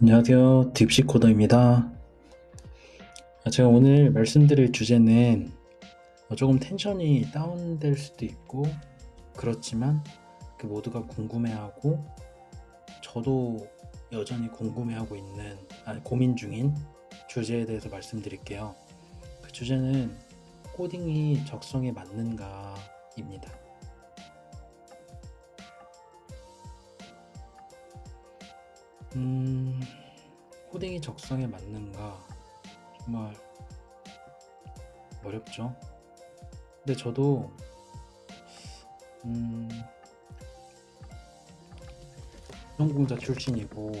안녕하세요. 딥시코더입니다. 아, 제가 오늘 말씀드릴 주제는 어, 조금 텐션이 다운될 수도 있고 그렇지만 그 모두가 궁금해하고 저도 여전히 궁금해하고 있는 아니, 고민 중인 주제에 대해서 말씀드릴게요. 그 주제는 코딩이 적성에 맞는가입니다. 음, 코딩이 적성에 맞는가 정말 어렵죠. 근데 저도 음, 항공자 출신이고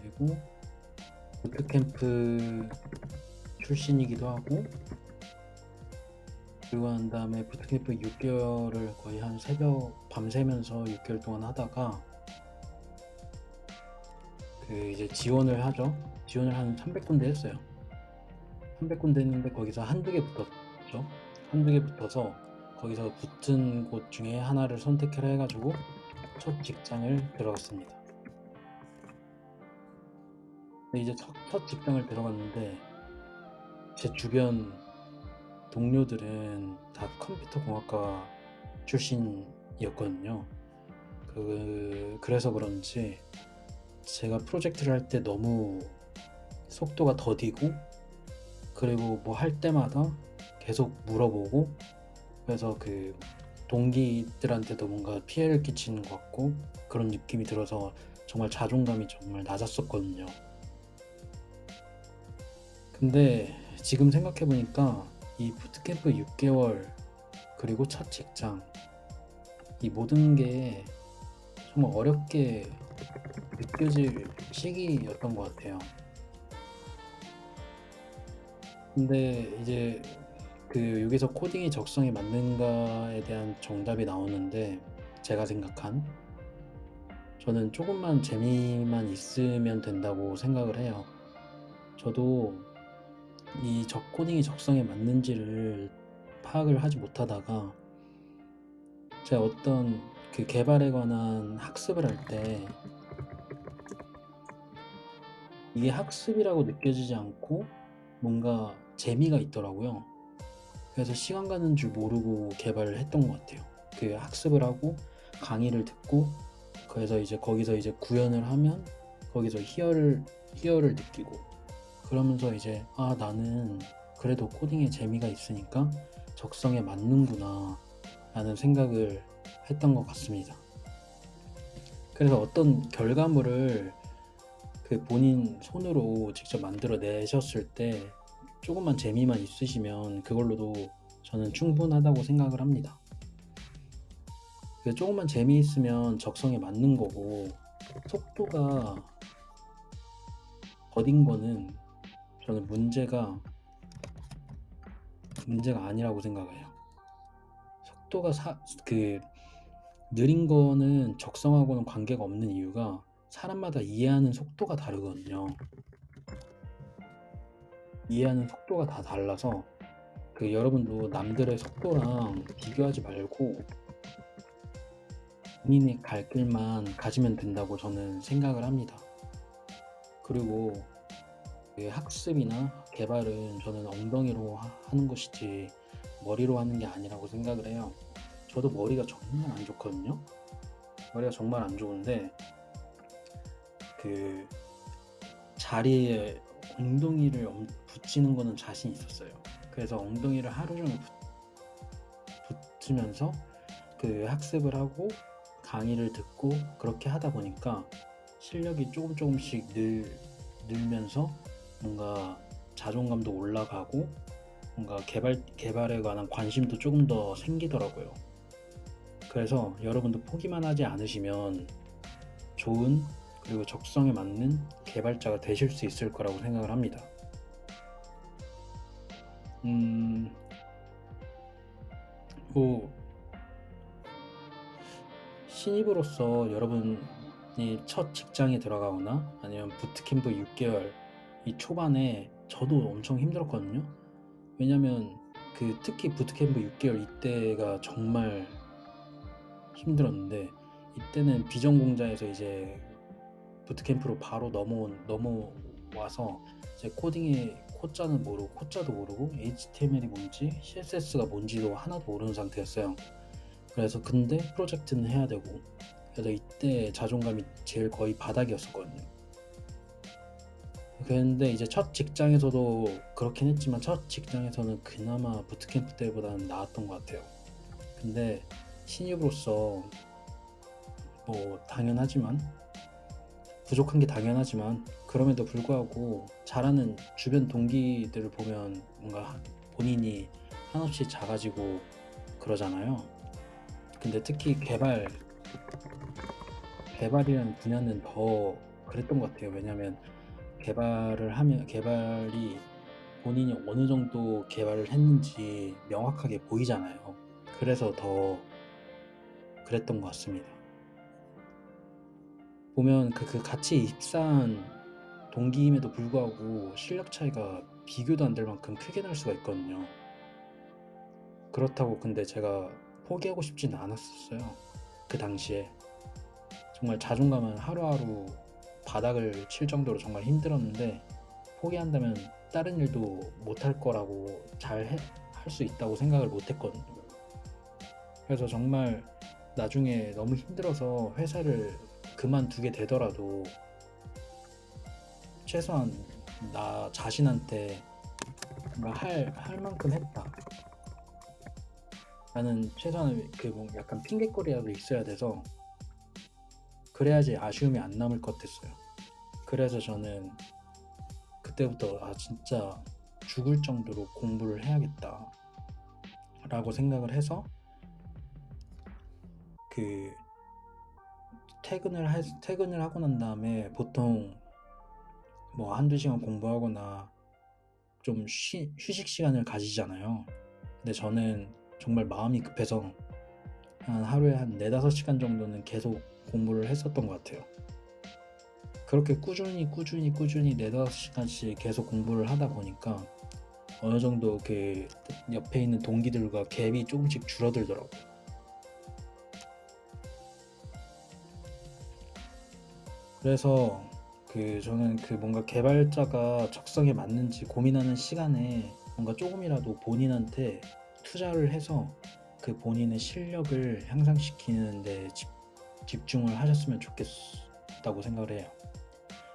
그리고 부트캠프 출신이기도 하고 그리고 난 다음에 부트캠프 6개월을 거의 한 새벽 밤새면서 6개월 동안 하다가 그 이제 지원을 하죠. 지원을 한 300군데 했어요. 300군데 했는데 거기서 한두 개 붙었죠. 한두 개 붙어서 거기서 붙은 곳 중에 하나를 선택을 해가지고 첫 직장을 들어갔습니다. 이제 첫, 첫 직장을 들어갔는데 제 주변 동료들은 다 컴퓨터 공학과 출신이었거든요. 그 그래서 그런지 제가 프로젝트를 할 때 너무 속도가 더디고 그리고 뭐 할 때마다 계속 물어보고 그래서 그 동기들한테도 뭔가 피해를 끼치는 것 같고 그런 느낌이 들어서 정말 자존감이 정말 낮았었거든요. 근데 지금 생각해보니까 이 부트캠프 6개월 그리고 첫 직장 이 모든 게 정말 어렵게 느껴질 시기였던 것 같아요. 근데 이제 그 여기서 코딩이 적성에 맞는가에 대한 정답이 나오는데 제가 생각한 저는 조금만 재미만 있으면 된다고 생각을 해요. 저도 이 적 코딩이 적성에 맞는지를 파악을 하지 못하다가 제가 어떤 그 개발에 관한 학습을 할때 이게 학습이라고 느껴지지 않고 뭔가 재미가 있더라고요. 그래서 시간 가는 줄 모르고 개발을 했던 것 같아요. 그 학습을 하고 강의를 듣고 그래서 이제 거기서 이제 구현을 하면 거기서 희열을 희열을 느끼고 그러면서 이제 아 나는 그래도 코딩에 재미가 있으니까 적성에 맞는구나 라는 생각을 했던 것 같습니다. 그래서 어떤 결과물을 그 본인 손으로 직접 만들어 내셨을 때 조금만 재미만 있으시면 그걸로도 저는 충분하다고 생각을 합니다. 그 조금만 재미있으면 적성에 맞는 거고 속도가 더딘 거는 저는 문제가 문제가 아니라고 생각해요. 속도가 사, 그 느린 거는 적성하고는 관계가 없는 이유가 사람마다 이해하는 속도가 다르거든요. 이해하는 속도가 다 달라서 그 여러분도 남들의 속도랑 비교하지 말고 본인이 갈 길만 가지면 된다고 저는 생각을 합니다. 그리고 그 학습이나 개발은 저는 엉덩이로 하- 하는 것이지 머리로 하는 게 아니라고 생각을 해요. 저도 머리가 정말 안 좋거든요. 머리가 정말 안 좋은데 그 자리에 엉덩이를 엄- 붙이는 거는 자신 있었어요. 그래서 엉덩이를 하루 종일 붙, 붙으면서 그 학습을 하고 강의를 듣고 그렇게 하다 보니까 실력이 조금 조금씩 늘, 늘면서 뭔가 자존감도 올라가고 뭔가 개발, 개발에 관한 관심도 조금 더 생기더라고요. 그래서 여러분도 포기만 하지 않으시면 좋은 그리고 적성에 맞는 개발자가 되실 수 있을 거라고 생각을 합니다. 음, 뭐, 신입으로서 여러분이 첫 직장에 들어가거나 아니면 부트캠프 6개월 이 초반에 저도 엄청 힘들었거든요. 왜냐면 그 특히 부트캠프 6개월 이때가 정말 힘들었는데 이때는 비전공자에서 이제 부트캠프로 바로 넘어온 넘어와서 이제 코딩의 코자는 모르고 코자도 모르고 HTML이 뭔지 CSS가 뭔지도 하나도 모르는 상태였어요. 그래서 근데 프로젝트는 해야 되고 그래서 이때 자존감이 제일 거의 바닥이었었거든요. 그런데 이제 첫 직장에서도 그렇긴 했지만 첫 직장에서는 그나마 부트캠프 때보다는 나았던 것 같아요. 근데 신입으로서 뭐 당연하지만 부족한 게 당연하지만 그럼에도 불구하고 잘하는 주변 동기들을 보면 뭔가 본인이 한없이 작아지고 그러잖아요. 근데 특히 개발 개발이라는 분야는 더 그랬던 것 같아요. 왜냐하면 개발을 하면 개발이 본인이 어느 정도 개발을 했는지 명확하게 보이잖아요. 그래서 더 그랬던 것 같습니다. 보면 그, 그 같이 입사한 동기임에도 불구하고 실력 차이가 비교도 안 될 만큼 크게 날 수가 있거든요. 그렇다고 근데 제가 포기하고 싶지는 않았었어요. 그 당시에. 정말 자존감은 하루하루 바닥을 칠 정도로 정말 힘들었는데 포기한다면 다른 일도 못할 거라고 잘 할 수 있다고 생각을 못 했거든요. 그래서 정말 나중에 너무 힘들어서 회사를 그만두게 되더라도 최소한 나 자신한테 할, 할 만큼 했다. 나는 최소한 그뭐 약간 핑계거리라도 있어야 돼서 그래야지 아쉬움이 안 남을 것 같았어요. 그래서 저는 그때부터 아 진짜 죽을 정도로 공부를 해야겠다 라고 생각을 해서 그 퇴근을 할, 퇴근을 하고 난 다음에 보통 뭐 한두 시간 공부하거나 좀 쉬, 휴식 시간을 가지잖아요. 근데 저는 정말 마음이 급해서 한 하루에 한 네다섯 시간 정도는 계속 공부를 했었던 것 같아요. 그렇게 꾸준히 꾸준히 꾸준히 네다섯 시간씩 계속 공부를 하다 보니까 어느 정도 그 옆에 있는 동기들과 갭이 조금씩 줄어들더라고요. 그래서 그 저는 그 뭔가 개발자가 적성에 맞는지 고민하는 시간에 뭔가 조금이라도 본인한테 투자를 해서 그 본인의 실력을 향상시키는데 집, 집중을 하셨으면 좋겠다고 생각을 해요.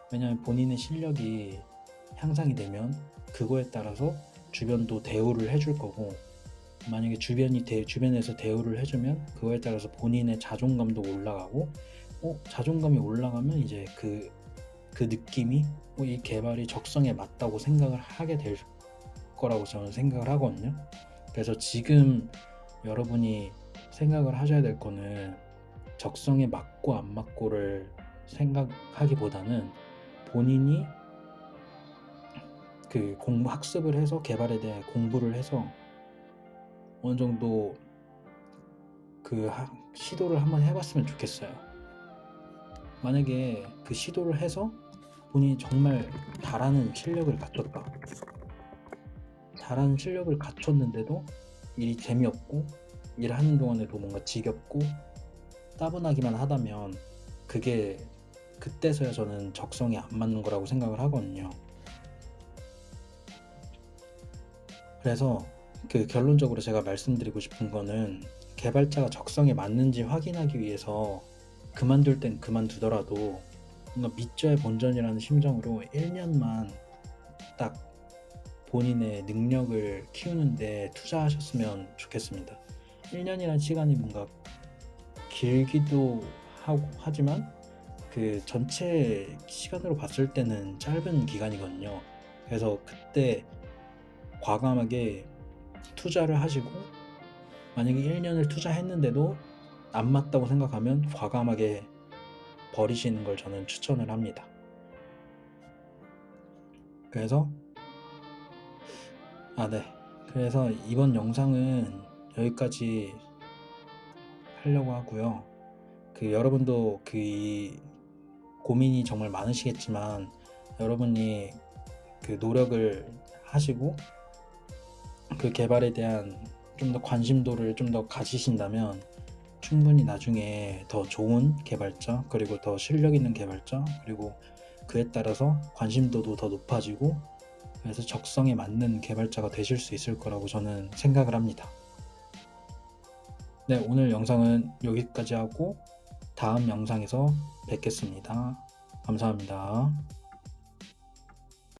왜냐하면 본인의 실력이 향상이 되면 그거에 따라서 주변도 대우를 해줄 거고 만약에 주변이 대, 주변에서 대우를 해주면 그거에 따라서 본인의 자존감도 올라가고 어, 자존감이 올라가면 이제 그, 그 느낌이 어, 이 개발이 적성에 맞다고 생각을 하게 될 거라고 저는 생각을 하거든요. 그래서 지금 여러분이 생각을 하셔야 될 거는 적성에 맞고 안 맞고를 생각하기보다는 본인이 그 공부 학습을 해서 개발에 대해 공부를 해서 어느 정도 그 하, 시도를 한번 해봤으면 좋겠어요. 만약에 그 시도를 해서 본인이 정말 잘하는 실력을 갖췄다. 잘하는 실력을 갖췄는데도 일이 재미없고 일하는 동안에도 뭔가 지겹고 따분하기만 하다면 그게 그때서야 저는 적성에 안 맞는 거라고 생각을 하거든요. 그래서 그 결론적으로 제가 말씀드리고 싶은 거는 개발자가 적성에 맞는지 확인하기 위해서 그만둘 땐 그만두더라도 뭔가 밑져야 본전이라는 심정으로 1년만 딱 본인의 능력을 키우는데 투자하셨으면 좋겠습니다. 1년이라는 시간이 뭔가 길기도 하고 하지만 그 전체 시간으로 봤을 때는 짧은 기간이거든요. 그래서 그때 과감하게 투자를 하시고 만약에 1년을 투자했는데도 안 맞다고 생각하면 과감하게 버리시는 걸 저는 추천을 합니다. 그래서 아, 네. 그래서 이번 영상은 여기까지 하려고 하고요. 그 여러분도 그 고민이 정말 많으시겠지만 여러분이 그 노력을 하시고 그 개발에 대한 좀 더 관심도를 좀 더 가지신다면 충분히 나중에 더 좋은 개발자 그리고 더 실력 있는 개발자 그리고 그에 따라서 관심도도 더 높아지고 그래서 적성에 맞는 개발자가 되실 수 있을 거라고 저는 생각을 합니다. 네, 오늘 영상은 여기까지 하고 다음 영상에서 뵙겠습니다. 감사합니다.